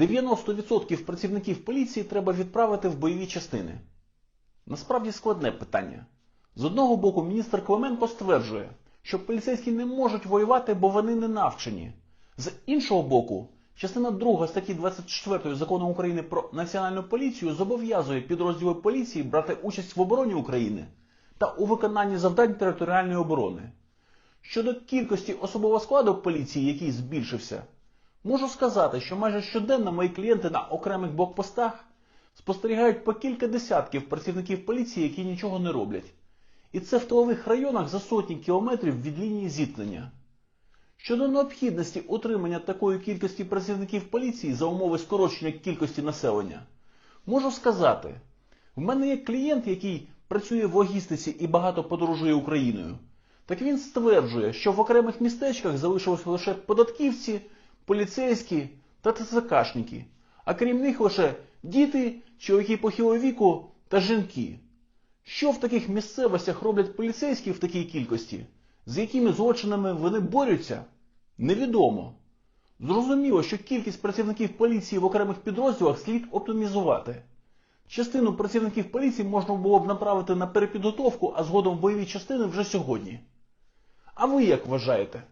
90% працівників поліції треба відправити в бойові частини. Насправді складне питання. З одного боку, міністр Клименко стверджує, що поліцейські не можуть воювати, бо вони не навчені. З іншого боку, частина 2 статті 24 закону України про національну поліцію зобов'язує підрозділи поліції брати участь в обороні України та у виконанні завдань територіальної оборони. Щодо кількості особового складу поліції, який збільшився, можу сказати, що майже щоденно мої клієнти на окремих блокпостах спостерігають по кілька десятків працівників поліції, які нічого не роблять. І це в тилових районах за сотні кілометрів від лінії зіткнення. Щодо необхідності утримання такої кількості працівників поліції за умови скорочення кількості населення, можу сказати, в мене є клієнт, який працює в логістиці і багато подорожує Україною. Так він стверджує, що в окремих містечках залишилось лише податківці, поліцейські та ТЦКшники, а крім них лише діти, чоловіки похилого віку та жінки. Що в таких місцевостях роблять поліцейські в такій кількості? З якими злочинами вони борються? Невідомо. Зрозуміло, що кількість працівників поліції в окремих підрозділах слід оптимізувати. Частину працівників поліції можна було б направити на перепідготовку, а згодом бойові частини вже сьогодні. А ви як вважаєте?